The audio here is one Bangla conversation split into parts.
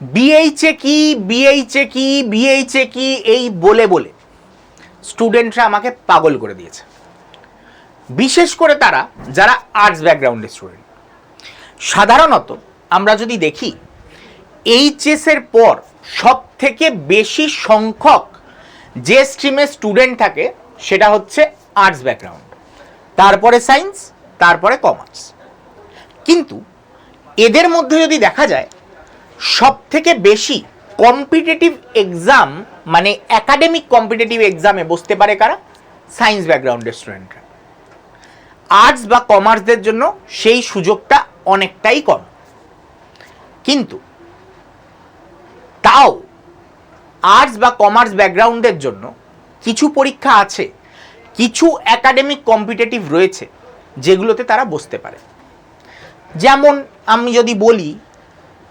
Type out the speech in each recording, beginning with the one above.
বিএইচে কি বিএইচে কি বিএইচে কি, এই বলে বলে স্টুডেন্টরা আমাকে পাগল করে দিয়েছে। বিশেষ করে তারা যারা আর্টস ব্যাকগ্রাউন্ডের স্টুডেন্ট সাধারণত আমরা যদি দেখি এইচএস এর পর সব থেকে বেশি সংখ্যক যে স্ট্রিমে স্টুডেন্ট থাকে, সেটা হচ্ছে আর্টস ব্যাকগ্রাউন্ড তারপরে সায়েন্স তারপরে কমার্স কিন্তু এদের মধ্যে যদি দেখা যায় সব থেকে বেশি কম্পিটিটিভ এক্সাম মানে একাডেমিক কম্পিটিটিভ এক্সামে বসতে পারে কারা? সায়েন্স ব্যাকগ্রাউন্ডের স্টুডেন্টরা আর্টস বা কমার্সদের জন্য সেই সুযোগটা অনেকটাই কম। কিন্তু তাও আর্টস বা কমার্স ব্যাকগ্রাউন্ডের জন্য কিছু পরীক্ষা আছে, কিছু একাডেমিক কম্পিটিটিভ রয়েছে, যেগুলোতে তারা বসতে পারে। যেমন আমি যদি বলি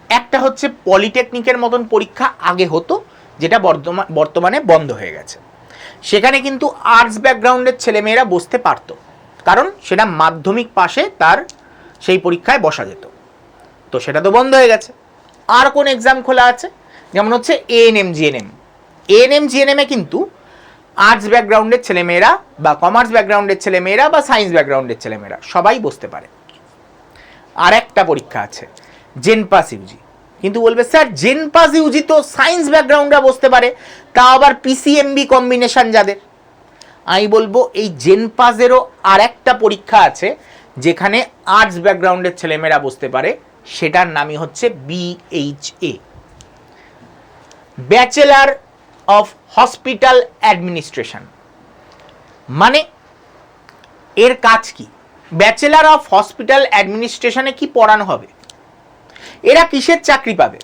একটা হচ্ছে পলিটেকনিকের মতন পরীক্ষা আগে হতো, যেটা বর্তমা- বর্তমানে বন্ধ হয়ে গেছে। সেখানে কিন্তু আর্টস ব্যাকগ্রাউন্ডের ছেলেমেয়েরা বসতে পারতো, কারণ সেটা মাধ্যমিক পাশে তার সেই পরীক্ষায় বসা যেত। তো সেটা তো বন্ধ হয়ে গেছে। আর কোন এক্সাম খোলা আছে? যেমন হচ্ছে এএনএম জিএনএম এএনএম জিএনএমে কিন্তু আর্টস ব্যাকগ্রাউন্ডের ছেলেমেয়েরা বা কমার্স ব্যাকগ্রাউন্ডের ছেলেমেয়েরা বা সায়েন্স ব্যাকগ্রাউন্ডের ছেলেমেয়েরা সবাই বসতে পারে। আর একটা পরীক্ষা আছে জেনপাস ইউজি কিন্তু বলবে, স্যার জেনপাস ইউজি তো সায়েন্স ব্যাকগ্রাউন্ডরা বসতে পারে তা আবার পিসিএমবি কম্বিনেশন যাদের। আমি বলব, এই জেনপাসেরও আর একটা পরীক্ষা আছে, যেখানে আর্টস ব্যাকগ্রাউন্ডের ছেলেমেয়েরা বসতে পারে, সেটার নামই হচ্ছে BHA bachelor of hospital administration মানে এর কাজ কি? ব্যাচেলার অফ হসপিটাল অ্যাডমিনিস্ট্রেশনে কি পড়ানো হবে? এরা কিসের চাকরি পাবে?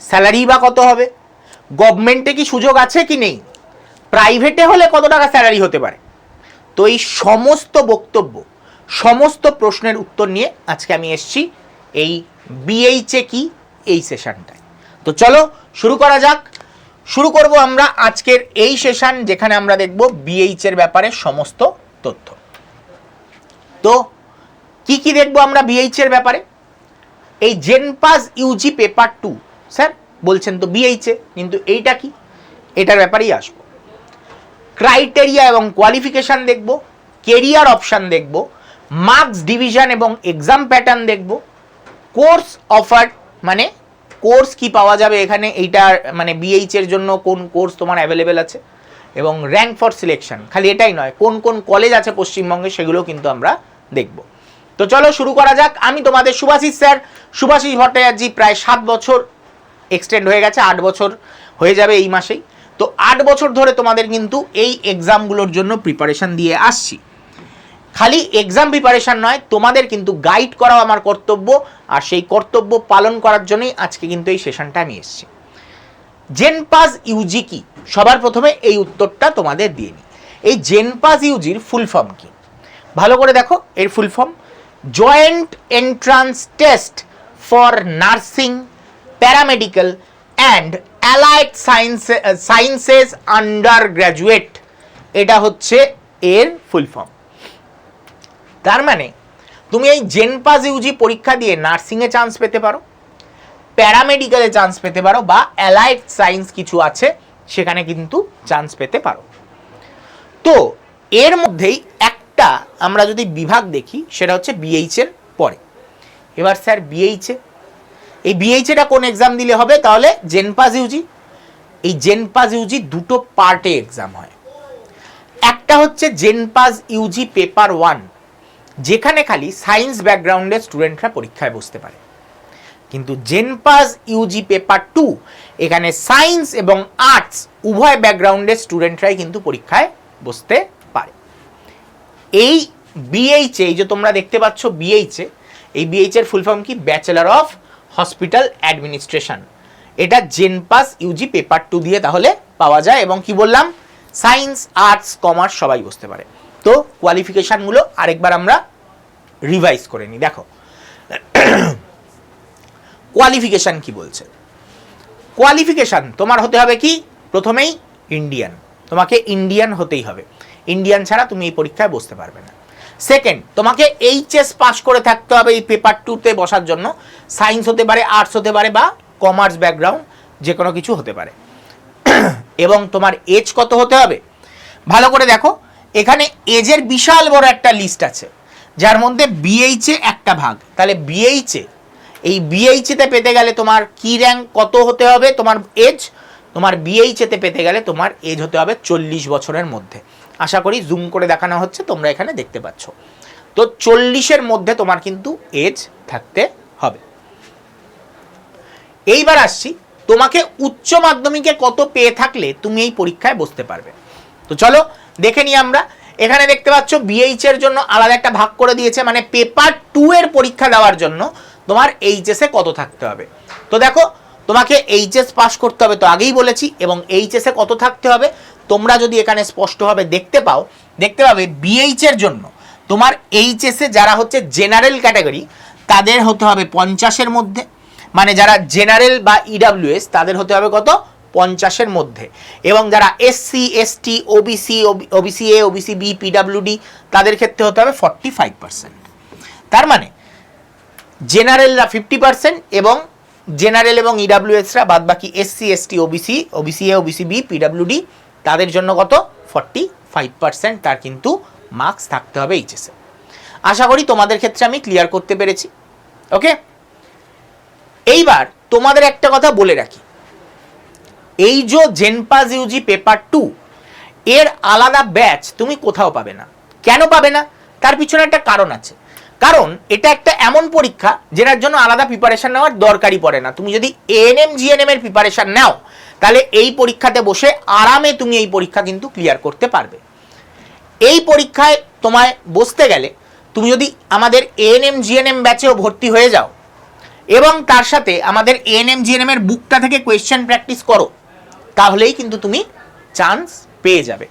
স্যালারি বা কত হবে? গভর্নমেন্টে কি সুযোগ আছে কি নেই? প্রাইভেটে হলে কত টাকা স্যালারি হতে পারে? তো এই সমস্ত বক্তব্য, সমস্ত প্রশ্নের উত্তর নিয়ে আজকে আমি এসেছি এই বিএইচে কি এই সেশনটায় তো চলো শুরু করা যাক। শুরু করব আমরা আজকের এই সেশন যেখানে আমরা দেখব বিএইচ এর ব্যাপারে সমস্ত তথ্য। তো কি কি দেখব আমরা বিএইচ এর ব্যাপারে? এই JENPAS UG paper two sir বলছেন তো বিএইচে কিন্তু এইটা কি? এটার ব্যাপারেই আসব। ক্রাইটেরিয়া এবং কোয়ালিফিকেশান দেখব কেরিয়ার অপশান দেখব মার্কস ডিভিশন এবং এক্সাম প্যাটার্ন দেখব কোর্স অফার মানে কোর্স কি পাওয়া যাবে এখানে, এইটার মানে বিএইচের জন্য কোন কোর্স তোমার অ্যাভেলেবেল আছে, এবং র্যাঙ্ক ফর সিলেকশন খালি এটাই নয়, কোন কোন কলেজ আছে পশ্চিমবঙ্গে সেগুলো কিন্তু আমরা দেখব। তো চলো শুরু করা যাক। আমি তোমাদের সুভাষিস স্যার। সুভাষিস ভট্টাচার্য প্রায় সাত বছর এক্সটেন্ড হয়ে গেছে, আট বছর হয়ে যাবে এই মাসেই। তো আট বছর ধরে তোমাদের কিন্তু এই এক্সামগুলোর জন্য প্রিপারেশন দিয়ে আসছি। খালি এক্সাম প্রিপারেশন নয়, তোমাদের কিন্তু গাইড করাও আমার কর্তব্য, আর সেই কর্তব্য পালন করার জন্যই আজকে কিন্তু এই সেশনটা আমি এসেছি। জেনপাস ইউজি কি? সবার প্রথমে এই উত্তরটা তোমাদের দিয়ে নিই। এই জেনপাস ইউজির ফুল ফর্ম কি? ভালো করে দেখো, এর full form joint entrance test for nursing paramedical and allied science sciences under graduate এটা হচ্ছে এর ফুল ফর্ম তার মানে তুমি এই জেনপাস ইউজি পরীক্ষা দিয়ে নার্সিংয়ে চান্স পেতে পারো প্যারামেডিক্যালে চান্স পেতে পারো, বা অ্যালাইড সায়েন্স কিছু আছে, সেখানে কিন্তু চান্স পেতে পারো। তো, এর মধ্যেই আমরা যদি বিভাগ দেখি, সেটা হচ্ছে বিএইচ এর পরে। এবার স্যার বিএইচে এই বিএইচএটা কোন এক্সাম দিলে হবে? তাহলে জেনপাস ইউজি এই জেনপাস ইউজি দুটো পার্টে এক্সাম হয়। একটা হচ্ছে জেনপাস ইউজি পেপার ওয়ান যেখানে খালি সায়েন্স ব্যাকগ্রাউন্ডের স্টুডেন্টরা পরীক্ষায় বসতে পারে। কিন্তু জেনপাস ইউজি পেপার টু এখানে সায়েন্স এবং আর্টস উভয় ব্যাকগ্রাউন্ডের স্টুডেন্টরাই কিন্তু পরীক্ষায় বসতে এই বিএইচে এই যে তোমরা দেখতে পাচ্ছ বিএইচে এই বিএইচ এর ফুল ফর্ম কি? ব্যাচেলার অফ হসপিটাল অ্যাডমিনিস্ট্রেশন এটা জেনপাস ইউজি পেপার টু দিয়ে তাহলে পাওয়া যায় এবং কি বললাম? সায়েন্স আর্টস কমার্স সবাই বসতে পারে। তো কোয়ালিফিকেশানগুলো আরেকবার আমরা রিভাইজ করে নিই। দেখো কোয়ালিফিকেশান কি বলছে? কোয়ালিফিকেশান তোমার হতে হবে কি? প্রথমেই ইন্ডিয়ান তোমাকে ইন্ডিয়ান হতেই হবে। ইন্ডিয়ান ছাড়া তুমি এই পরীক্ষায় বসতে পারবে না। সেকেন্ড তোমাকে এইচএস পাস করে থাকতে হবে এই পেপার টুতে বসার জন্য। সায়েন্স হতে পারে আর্টস হতে পারে বা কমার্স ব্যাকগ্রাউন্ড যে কোনো কিছু হতে পারে। এবং তোমার এজ কত হতে হবে? ভালো করে দেখো, এখানে এজের বিশাল বড় একটা লিস্ট আছে। যার মধ্যে বিএইচে একটা ভাগ। তাহলে বিএইচে এই বিএইচেতে পেতে গেলে তোমার কি র্যাঙ্ক কত হতে হবে? তোমার এজ তোমার বিএইচেতে পেতে গেলে তোমার এজ হতে হবে চল্লিশ বছরের মধ্যে। আশা করি জুম করে দেখানো হচ্ছে, তোমরা এখানে দেখতে পাচ্ছ। তো চল্লিশের মধ্যে তোমার কিন্তু এজ থাকতে হবে। এইবার আসছি, তোমাকে উচ্চ মাধ্যমিকে কত পেয়ে থাকলে তুমি এই পরীক্ষায় বসতে পারবে? তো চলো, দেখে নিই আমরা। এখানে দেখতে পাচ্ছ বিএইচ এর জন্য আলাদা একটা ভাগ করে দিয়েছে মানে পেপার টু এর পরীক্ষা দেওয়ার জন্য তোমার এইচএস কত থাকতে হবে? তো দেখো, তোমাকে এইচএস পাস করতে হবে, তো আগেই বলেছি, এবং এইচএস কত থাকতে হবে? তোমরা যদি এখানে স্পষ্টভাবে দেখতে পাও, দেখতে পাবে বিএইচ এর জন্য তোমার এইচএস এ যারা হচ্ছে জেনারেল ক্যাটাগরি তাদের হতে হবে পঞ্চাশের মধ্যে। মানে যারা জেনারেল বা ইডাব্লিউএস তাদের হতে হবে কত? পঞ্চাশের মধ্যে। এবং যারা SC ST OBC OBC A OBC B PWD তাদের ক্ষেত্রে হতে হবে ফর্টি ফাইভ পার্সেন্ট তার মানে জেনারেলরা ফিফটি পার্সেন্ট এবং জেনারেল এবং ইডাব্লিউএসরা বাদ বাকি SC ST OBC OBC A OBC B PWD তাদের জন্য কত? ফর্টি ফাইভ পার্সেন্ট তার কিন্তু মার্কস থাকতে হবে এইচএসে আশা করি তোমাদের ক্ষেত্রে আমি ক্লিয়ার করতে পেরেছি। ওকে এইবার তোমাদের একটা কথা বলে রাখি। এই যে জেনপাস ইউজি পেপার টু এর আলাদা ব্যাচ তুমি কোথাও পাবে না। কেন পাবে না? তার পিছনে একটা কারণ আছে। কারণ এটা একটা এমন পরীক্ষা, যেটার জন্য আলাদা প্রিপারেশন নেওয়ার দরকারই পড়ে না। তুমি যদি এএনএম জিএনএম এর প্রিপারেশন নাও তাহলে এই পরীক্ষাতে বসে আরামে তুমি এই পরীক্ষা কিন্তু ক্লিয়ার করতে পারবে। এই পরীক্ষায় তোমায় বসতে গেলে তুমি যদি আমাদের এএনএম জিএনএম ব্যাচেও ভর্তি হয়ে যাও এবং তার সাথে আমাদের এএনএম জিএনএম এর বুকটা থেকে কোয়েশ্চেন প্র্যাকটিস করো, তাহলেই কিন্তু তুমি চান্স পেয়ে যাবে।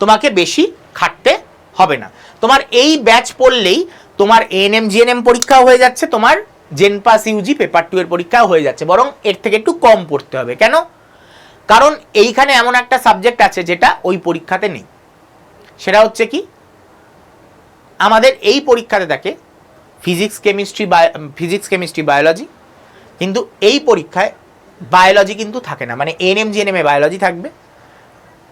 তোমাকে বেশি খাটতে হবে না। তোমার এই ব্যাচ পড়লেই তোমার এএনএম জিএনএম পরীক্ষাও হয়ে যাচ্ছে, তোমার জেনপাস ইউজি পেপার টু এর পরীক্ষাও হয়ে যাচ্ছে, বরং এর থেকে একটু কম পড়তে হবে। কেন? কারণ এইখানে এমন একটা সাবজেক্ট আছে যেটা ওই পরীক্ষাতে নেই। সেটা হচ্ছে কি? আমাদের এই পরীক্ষাতে থাকে physics chemistry physics chemistry biology কিন্তু এই পরীক্ষায় বায়োলজি কিন্তু থাকে না। মানে এনএম জিএনএম বায়োলজি থাকবে।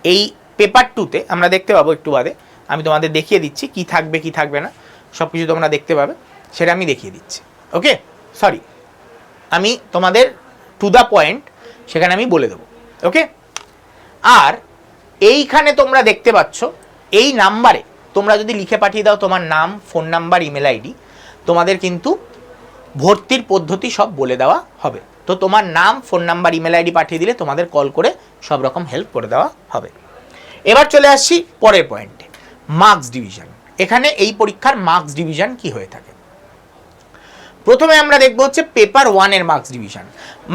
এই পেপার টুতে আমরা দেখতে পাবো একটু বাদে। আমি তোমাদের দেখিয়ে দিচ্ছি কি থাকবে কি থাকবে না। সব কিছু তোমরা দেখতে পাবে। সেটা আমি দেখিয়ে দিচ্ছি। ওকে সরি আমি তোমাদের টু দ্য পয়েন্ট সেখানে আমি বলে দেবো। ওকে আর এইখানে তোমরা দেখতে পাচ্ছ, এই নাম্বারে তোমরা যদি লিখে পাঠিয়ে দাও তোমার নাম, ফোন নাম্বার, ইমেল আইডি, তোমাদের কিন্তু ভর্তির পদ্ধতি সব বলে দেওয়া হবে। তো তোমার নাম, ফোন নাম্বার, ইমেল আইডি পাঠিয়ে দিলে তোমাদের কল করে সব রকম হেল্প করে দেওয়া হবে। এবার চলে আসছি পরের পয়েন্টে মার্কস ডিভিশন এখানে এই পরীক্ষার মার্কস ডিভিশন কি হয়ে থাকে? প্রথমে আমরা দেখব হচ্ছে পেপার ওয়ানের মার্কস ডিভিশন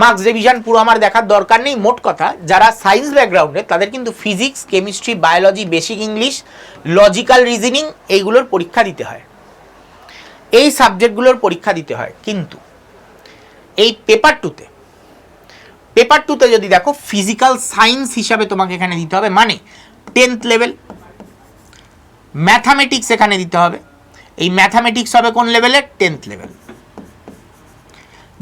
মার্কস ডিভিশন পুরো আমার দেখার দরকার নেই, মোট কথা যারা সায়েন্স ব্যাকগ্রাউন্ডে তাদের কিন্তু physics chemistry biology basic English logical reasoning এইগুলোর পরীক্ষা দিতে হয়। এই সাবজেক্টগুলোর পরীক্ষা দিতে হয়। কিন্তু এই পেপার টুতে পেপার টুতে যদি দেখো ফিজিক্যাল সায়েন্স হিসাবে তোমাকে এখানে দিতে হবে মানে টেন্থ লেভেল ম্যাথামেটিক্স এখানে দিতে হবে। এই ম্যাথামেটিক্স হবে কোন লেভেলে টেন্থ লেভেল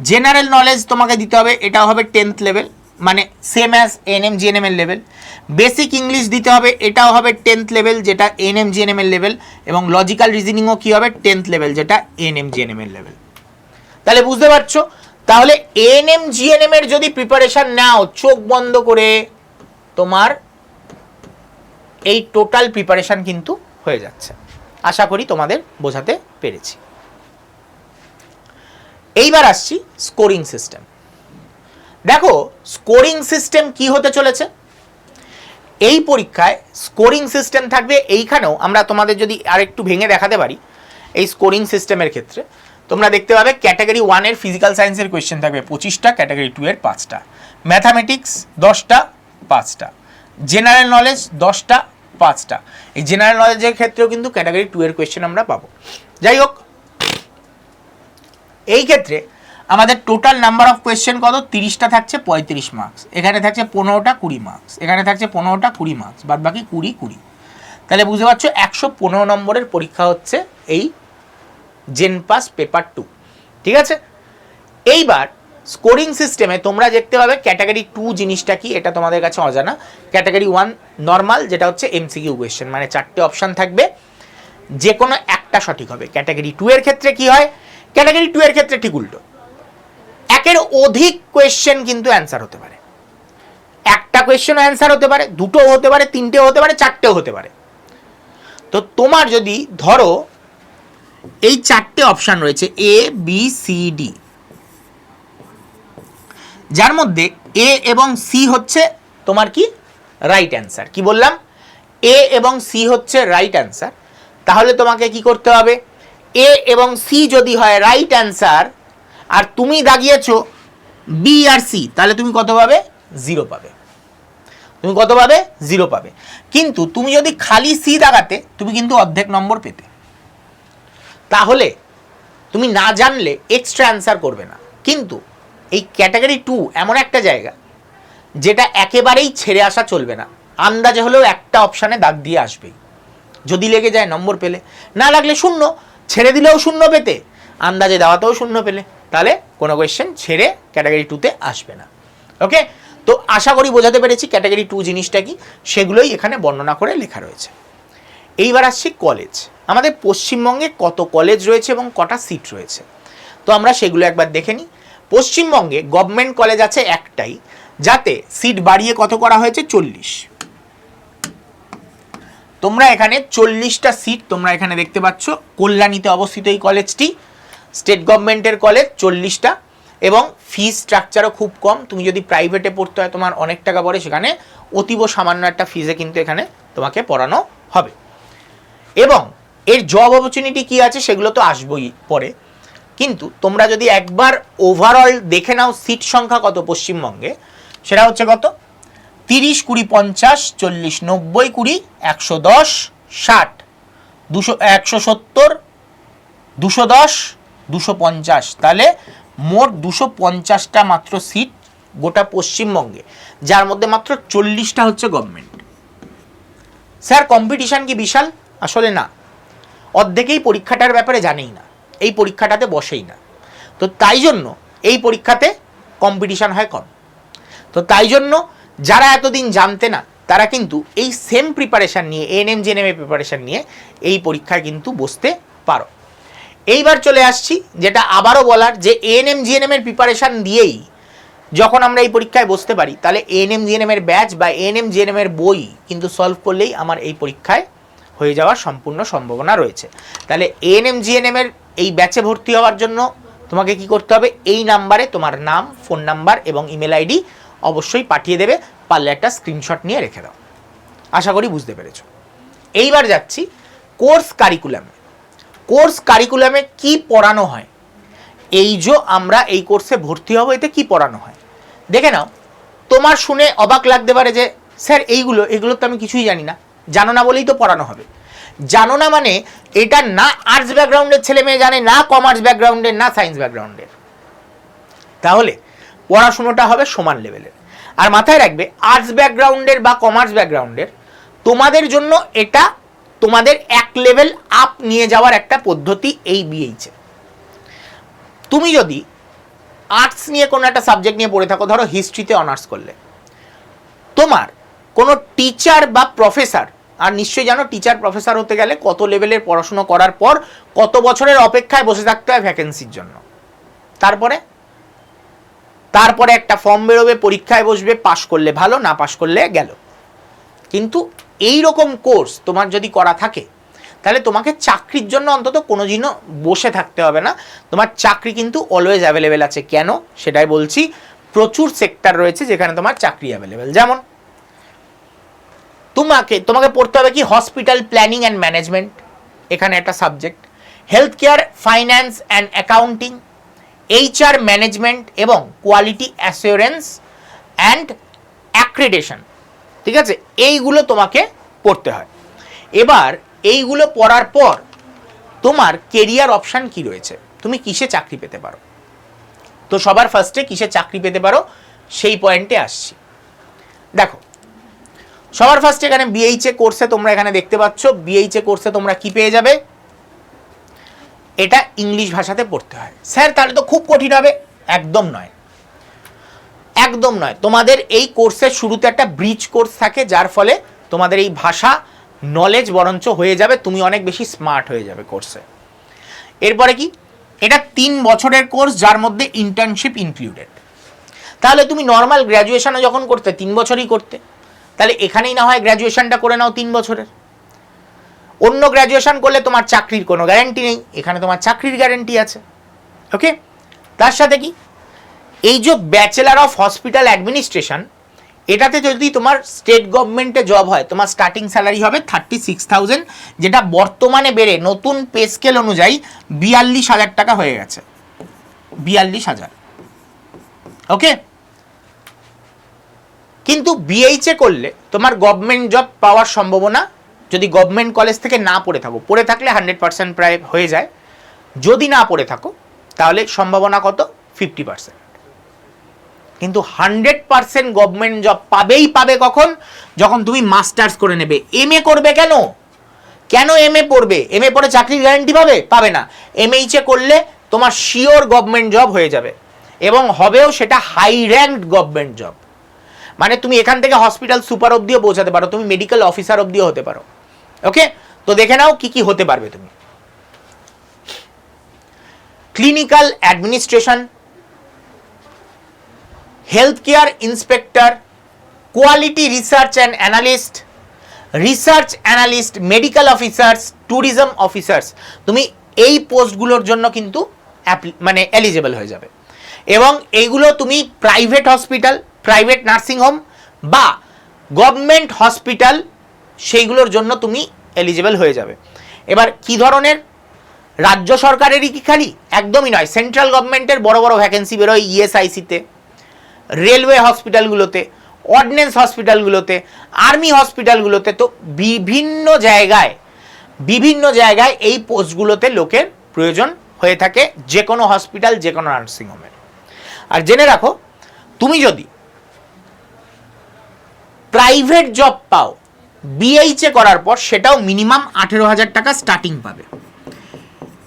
জেনারেল নলেজ তোমাকে দিতে হবে, এটা হবে টেন্থ লেভেল মানে সেম অ্যাজ এনএম জিএনএম এর লেভেল বেসিক ইংলিশ দিতে হবে, এটাও হবে টেন্থ লেভেল যেটা এনএম জিএনএম এর লেভেল এবং লজিক্যাল রিজনিংও কী হবে টেন্থ লেভেল যেটা এনএম জিএনএম এর লেভেল তাহলে বুঝতে পারছ? তাহলে এনএম জিএনএম এর যদি প্রিপারেশন নাও, চোখ বন্ধ করে তোমার এই টোটাল প্রিপারেশন কিন্তু হয়ে যাচ্ছে। আশা করি তোমাদের বোঝাতে পেরেছি। এইবার আসছি স্কোরিং সিস্টেম দেখো স্কোরিং সিস্টেম কি হতে চলেছে? এই পরীক্ষায় স্কোরিং সিস্টেম থাকবে এইখানেও। আমরা তোমাদের যদি আরেকটু ভেঙে দেখাতে পারি, এই স্কোরিং সিস্টেমের ক্ষেত্রে, তোমরা দেখতে পাবে ক্যাটাগরি ওয়ানের ফিজিক্যাল সায়েন্সের কোয়েশ্চেন থাকবে পঁচিশটা ক্যাটাগরি টু এর পাঁচটা। ম্যাথামেটিক্স দশটা, পাঁচটা। জেনারেল নলেজ দশটা, পাঁচটা। এই জেনারেল নলেজের ক্ষেত্রেও কিন্তু ক্যাটাগরি টু এর কোয়েশ্চেন আমরা পাবো। যাই হোক এই ক্ষেত্রে আমাদের টোটাল নাম্বার অফ কোয়েশ্চেন কত? তিরিশটা থাকছে পঁয়ত্রিশ মার্কস এখানে থাকছে পনেরোটা কুড়ি মার্কস এখানে থাকছে পনেরোটা কুড়ি মার্কস বাদ বাকি কুড়ি কুড়ি। তাহলে বুঝতে পারছ, একশো পনেরো নম্বরের পরীক্ষা হচ্ছে এই জেনপাস পেপার টু ঠিক আছে? এইবার স্কোরিং সিস্টেমে তোমরা দেখতে পাবে ক্যাটাগরি টু জিনিসটা কি, এটা তোমাদের কাছে অজানা। ক্যাটাগরি ওয়ান নর্মাল যেটা হচ্ছে এমসিকিউ কোয়েশ্চেন মানে চারটে অপশান থাকবে। যে কোনো একটা সঠিক হবে। ক্যাটাগরি টু এর ক্ষেত্রে কি হয়? ক্যাটাগরি টু এর ক্ষেত্রে ঠিক উল্টো। একের অধিক কোয়েশ্চেন কিন্তু অ্যান্সার হতে পারে। একটা কোয়েশ্চেন অ্যান্সার হতে পারে দুটো হতে পারে, তিনটেও হতে পারে, চারটেও হতে পারে। তো তোমার যদি ধরো, এই চারটে অপশান রয়েছে এ বি সি ডি যার মধ্যে এ এবং সি হচ্ছে তোমার কি? রাইট অ্যান্সার কি বললাম? এ এবং সি হচ্ছে রাইট অ্যান্সার তাহলে তোমাকে কি করতে হবে? এ এবং সি যদি হয় রাইট অ্যান্সার আর তুমি দাগিয়েছো বি আর সি তাহলে তুমি কত পাবে? জিরো পাবে। তুমি কত পাবে? জিরো পাবে। কিন্তু তুমি যদি খালি সি দাগাতে, তুমি কিন্তু অর্ধেক নম্বর পেতে। তাহলে তুমি না জানলে এক্সট্রা অ্যান্সার করবে না। কিন্তু এই ক্যাটাগরি টু এমন একটা জায়গা, যেটা একেবারেই ছেড়ে আসা চলবে না। আন্দাজে হলেও একটা অপশানে দাগ দিয়ে আসবেই। যদি লেগে যায়, নম্বর পেলে। না লাগলে শূন্য। ছেড়ে দিলেও শূন্য পেতে, আন্দাজে দেওয়াতেও শূন্য পেলে, তাহলে কোনো কোয়েশ্চেন ছেড়ে ক্যাটাগরি টুতে আসবে না। ওকে তো আশা করি বোঝাতে পেরেছি ক্যাটাগরি টু জিনিসটা কি? সেগুলোই এখানে বর্ণনা করে লেখা রয়েছে। এইবার আসছি কলেজ আমাদের পশ্চিমবঙ্গে কত কলেজ রয়েছে এবং কটা সিট রয়েছে? তো আমরা সেগুলো একবার দেখে নিই। পশ্চিমবঙ্গে গভর্নমেন্ট কলেজ আছে একটাই, যাতে সিট বাড়িয়ে কত করা হয়েছে? চল্লিশ। তোমরা এখানে চল্লিশটা সিট তোমরা এখানে দেখতে পাচ্ছ। কল্যাণীতে অবস্থিত এই কলেজটি স্টেট গভর্নমেন্টের কলেজ চল্লিশটা এবং ফি স্ট্রাকচারও খুব কম। তুমি যদি প্রাইভেটে পড়তে হয় তোমার অনেক টাকা পড়ে, সেখানে অতীব সামান্য একটা ফিজে কিন্তু এখানে তোমাকে পড়ানো হবে। এবং এর জব অপরচুনিটি কি আছে সেগুলো তো আসবই পরে। কিন্তু তোমরা যদি একবার ওভারঅল দেখে নাও সিট সংখ্যা কত পশ্চিমবঙ্গে, সেটা হচ্ছে কত? তিরিশ কুড়ি পঞ্চাশ, চল্লিশ নব্বই কুড়ি, একশো দশ, ষাট। দুশো, একশো সত্তর, দুশো দশ, দুশো পঞ্চাশ। তাহলে মোট দুশো পঞ্চাশটা মাত্র সিট গোটা পশ্চিমবঙ্গে, যার মধ্যে মাত্র চল্লিশটা হচ্ছে গভর্নমেন্ট স্যার কম্পিটিশান কি বিশাল? আসলে না। অর্ধেকেই পরীক্ষাটার ব্যাপারে জানেই না। এই পরীক্ষাটাতে বসেই না। তো তাই জন্য এই পরীক্ষাতে কম্পিটিশান হয় কম। তো তাই জন্য যারা এতদিন জানতে না, তারা কিন্তু এই সেম প্রিপারেশান নিয়ে এএনএম জেএনএম এর প্রিপারেশান নিয়ে এই পরীক্ষায় কিন্তু বসতে পারো। এইবার চলে আসছি, যেটা আবারও বলার যে এএনএম জিএনএম এর প্রিপারেশান দিয়েই যখন আমরা এই পরীক্ষায় বসতে পারি, তাহলে এএনএম জিএনএম এর ব্যাচ বা এএনএম জিএনএম এর বই কিন্তু সলভ করলেই আমার এই পরীক্ষায় হয়ে যাওয়ার সম্পূর্ণ সম্ভাবনা রয়েছে। তাহলে এএনএম জিএনএম এর এই ব্যাচে ভর্তি হওয়ার জন্য তোমাকে কি করতে হবে? এই নাম্বারে তোমার নাম ফোন নাম্বার এবং ইমেল আইডি অবশ্যই পাঠিয়ে দেবে, পারলে একটা স্ক্রিনশট নিয়ে রেখে দাও। আশা করি বুঝতে পেরেছ। এইবার যাচ্ছি কোর্স কারিকুলামে কোর্স কারিকুলামে কি পড়ানো হয়? এই যে আমরা এই কোর্সে ভর্তি হব, এতে কি পড়ানো হয়? দেখে নাও, তোমার শুনে অবাক লাগতে পারে যে, স্যার, এইগুলো, এগুলো তো আমি কিছুই জানি না। জানো না বলেই তো পড়ানো হবে। জানো না মানে এটা না আর্টস ব্যাকগ্রাউন্ডের ছেলে মেয়ে জানে, না কমার্স ব্যাকগ্রাউন্ডের না সায়েন্স ব্যাকগ্রাউন্ডের তাহলে পড়াশুনোটা হবে সমান লেভেলের আর মাথায় রাখবে আর্টস ব্যাকগ্রাউন্ডের বা কমার্স ব্যাকগ্রাউন্ডের তোমাদের জন্য এটা তোমাদের এক লেভেল আপ নিয়ে যাওয়ার একটা পদ্ধতি এই বিএইচে তুমি যদি আর্টস নিয়ে কোনো একটা সাবজেক্ট নিয়ে পড়ে থাকো, ধরো হিস্ট্রিতে অনার্স করলে। তোমার কোনো টিচার বা প্রফেসর আর নিশ্চয়ই জানো টিচার প্রফেসর হতে গেলে কত লেভেলের পড়াশুনো করার পর কত বছরের অপেক্ষায় বসে থাকতে হয় ভ্যাকেন্সির জন্য। তারপরে তারপরে একটা ফর্ম বেরোবে, পরীক্ষায় বসবে পাশ করলে ভালো, না পাশ করলে গেল। কিন্তু এই রকম কোর্স তোমার যদি করা থাকে, তাহলে তোমাকে চাকরির জন্য অন্তত কোনো দিনও বসে থাকতে হবে না। তোমার চাকরি কিন্তু অলওয়েজ অ্যাভেলেবেল আছে। কেন? সেটাই বলছি, প্রচুর সেক্টর রয়েছে যেখানে তোমার চাকরি অ্যাভেলেবেল যেমন, তোমাকে তোমাকে পড়তে হবে কি? হসপিটাল প্ল্যানিং অ্যান্ড ম্যানেজমেন্ট এখানে একটা subject health care finance and accounting HR management এবং কোয়ালিটি অ্যাসিওরেন্স অ্যান্ড অ্যাক্রেডেশন ঠিক আছে? এইগুলো তোমাকে পড়তে হয়। এবার এইগুলো পড়ার পর তোমার কেরিয়ার অপশান কি রয়েছে? তুমি কিসে চাকরি পেতে পারো? তো সবার ফার্স্টে কিসে চাকরি পেতে পারো? সেই পয়েন্টে আসছি। দেখো, সবার ফার্স্টে এখানে বিএইচএ কোর্সে তোমরা এখানে দেখতে পাচ্ছ। বিএইচএ কোর্সে তোমরা কি পেয়ে যাবে? এটা ইংলিশ ভাষাতে পড়তে হয়। স্যার, তাহলে তো খুব কঠিন হবে। একদম নয়। একদম নয়। তোমাদের এই কোর্সের শুরুতে একটা ব্রিজ কোর্স থাকে, যার ফলে তোমাদের এই ভাষা নলেজ বরঞ্চ হয়ে যাবে, তুমি অনেক বেশি স্মার্ট হয়ে যাবে কোর্সে। এরপরে কি? এটা তিন বছরের কোর্স, যার মধ্যে ইন্টার্নশিপ ইনক্লুডেড তাহলে তুমি নর্মাল গ্র্যাজুয়েশনে যখন করতে, তিন বছরই করতে, তাহলে এখানেই না হয় গ্র্যাজুয়েশনটা করে নাও তিন বছরের। অন্য গ্র্যাজুয়েশন করলে তোমার চাকরির কোনো গ্যারেন্টি নেই। এখানে তোমার চাকরির গ্যারেন্টি আছে। ওকে তার সাথে কি? এই যে ব্যাচেলার অফ হসপিটাল অ্যাডমিনিস্ট্রেশন এটাতে যদি তোমার স্টেট গভর্নমেন্টে জব হয়, তোমার স্টার্টিং স্যালারি হবে থার্টি সিক্স থাউজেন্ড যেটা বর্তমানে বেড়ে নতুন পে স্কেল অনুযায়ী বিয়াল্লিশ হাজার টাকা হয়ে গেছে। বিয়াল্লিশ হাজার। ওকে কিন্তু বিএইচএ করলে তোমার গভর্নমেন্ট জব পাওয়ার সম্ভাবনা যদি গভর্নমেন্ট কলেজ থেকে না পড়ে থাকো, পড়ে থাকলে হান্ড্রেড পার্সেন্ট প্রায় হয়ে যায়। যদি না পড়ে থাকো, তাহলে সম্ভাবনা কত? ফিফটি পার্সেন্ট কিন্তু হান্ড্রেড পার্সেন্ট গভর্নমেন্ট জব পাবেই পাবে কখন? যখন তুমি মাস্টার্স করে নেবে। এম এ করবে কেন? কেন এম এ পড়বে? এম এ পড়ে চাকরির গ্যারান্টি পাবে? পাবে না। এম এইচে করলে তোমার শিওর গভর্নমেন্ট জব হয়ে যাবে। এবং হবেও সেটা হাই র্যাঙ্কড গভর্নমেন্ট জব মানে তুমি এখান থেকে হসপিটাল সুপার অবধিও পৌঁছাতে পারো। তুমি মেডিকেল অফিসার অবধিও হতে পারো। ওকে তো দেখে নাও কি কি হতে পারবে তুমি। Clinical administration health care inspector quality research and analyst research analyst medical officers tourism officers তুমি এই পোস্টগুলোর জন্য কিন্তু মানে এলিজেবল হয়ে যাবে। এবং এইগুলো তুমি private hospital private nursing home বা গভর্নমেন্ট হসপিটাল সেইগুলোর জন্য তুমি এলিজেবল হয়ে যাবে। এবার কি ধরনের রাজ্য সরকারেরই কি খালি? একদমই নয়। সেন্ট্রাল গভর্নমেন্টের বড় বড় ভ্যাকেন্সি বেরোয় ইএসআইসিতে রেলওয়ে হসপিটালগুলোতে অর্ডিন্যান্স হসপিটালগুলোতে আর্মি হসপিটালগুলোতে তো বিভিন্ন জায়গায় বিভিন্ন জায়গায় এই পোস্টগুলোতে লোকের প্রয়োজন হয়ে থাকে যে কোনো হসপিটাল যে কোনো নার্সিংহোমের আর জেনে রাখো, তুমি যদি প্রাইভেট জব পাও বিএইচএ করার পর সেটাও মিনিমাম আঠেরো হাজার টাকা স্টার্টিং পাবে।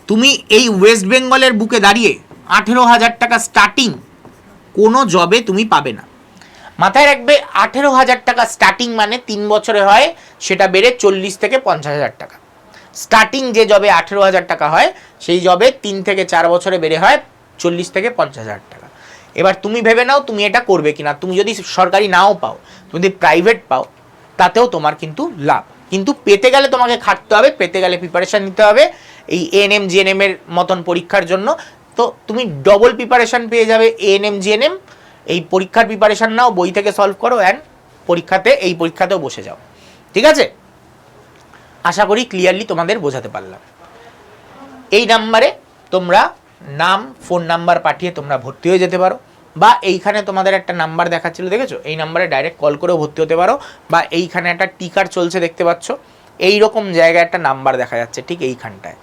তুমি এই ওয়েস্ট বেঙ্গলের বুকে দাঁড়িয়ে আঠেরো হাজার টাকা স্টার্টিং কোনো জবে তুমি পাবে না। মাথায় রাখবে, আঠেরো হাজার টাকা স্টার্টিং মানে তিন বছরে হয়, সেটা বেড়ে চল্লিশ থেকে পঞ্চাশ হাজার টাকা। স্টার্টিং যে জবে আঠেরো হাজার টাকা হয়, সেই জবে তিন থেকে চার বছরে বেড়ে হয় চল্লিশ থেকে পঞ্চাশ হাজার টাকা। এবার তুমি ভেবে নাও তুমি এটা করবে কিনা। তুমি যদি সরকারি নাও পাও, তুমি যদি প্রাইভেট পাও তাতেও তোমার কিন্তু লাভ। কিন্তু পেতে গেলে তোমাকে খাটতে হবে, পেতে গেলে প্রিপারেশান নিতে হবে। এই এএনএম জিএনএম এর মতন পরীক্ষার জন্য। তো তুমি ডবল প্রিপারেশান পেয়ে যাবে এএনএম জিএনএম এই পরীক্ষার প্রিপারেশান নাও, বই থেকে সলভ করো অ্যান্ড পরীক্ষাতে, এই পরীক্ষাতেও বসে যাও। ঠিক আছে? আশা করি ক্লিয়ারলি তোমাদের বোঝাতে পারলাম। এই নাম্বারে তোমরা নাম ফোন নাম্বার পাঠিয়ে তোমরা ভর্তি হয়ে যেতে পারো। বা এইখানে তোমাদের একটা নাম্বার দেখাচ্ছিল, দেখেছ? এই নাম্বারে ডাইরেক্ট কল করেও ভর্তি হতে পারো বা এইখানে একটা টিকার চলছে দেখতে পাচ্ছ। এই রকম জায়গায় একটা নাম্বার দেখা যাচ্ছে, ঠিক এইখানটায়।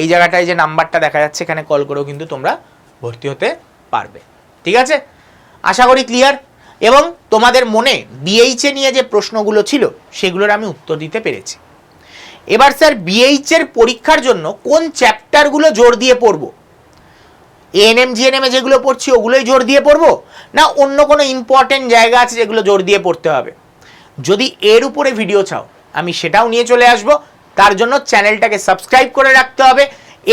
এই জায়গাটায় যে নাম্বারটা দেখা যাচ্ছে, এখানে কল করেও কিন্তু তোমরা ভর্তি হতে পারবে। ঠিক আছে? আশা করি ক্লিয়ার এবং তোমাদের মনে বিএইচএ নিয়ে যে প্রশ্নগুলো ছিল, সেগুলোর আমি উত্তর দিতে পেরেছি। এবার স্যার বিএইচ এর পরীক্ষার জন্য কোন চ্যাপ্টারগুলো জোর দিয়ে পড়ব? এএনএম জিএনএম যেগুলো পড়ছি, ওগুলোই জোর দিয়ে পড়ব? না, অন্য কোনো ইম্পর্টেন্ট জায়গা আছে যেগুলো জোর দিয়ে পড়তে হবে? যদি এর উপরে ভিডিও চাও, আমি সেটাও নিয়ে চলে আসব। তার জন্য চ্যানেলটাকে সাবস্ক্রাইব করে রাখতে হবে।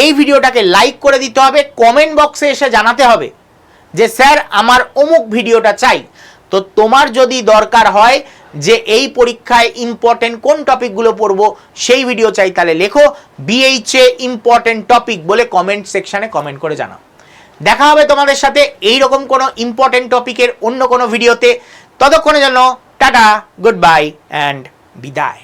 এই ভিডিওটাকে লাইক করে দিতে হবে। কমেন্ট বক্সে এসে জানাতে হবে যে, স্যার, আমার অমুক ভিডিওটা চাই। তো তোমার যদি দরকার হয় যে, এই পরীক্ষায় ইম্পর্টেন্ট কোন টপিকগুলো পড়ব, সেই ভিডিও চাই, তাহলে লেখো বিএইচএ ইম্পর্টেন্ট টপিক বলে কমেন্ট সেকশনে কমেন্ট করে জানাও। দেখা হবে তোমাদের সাথে এই রকম কোনো ইম্পর্টেন্ট টপিকের অন্য কোনো ভিডিওতে ততক্ষণের জন্য, টাটা গুড বাই অ্যান্ড বিদায়।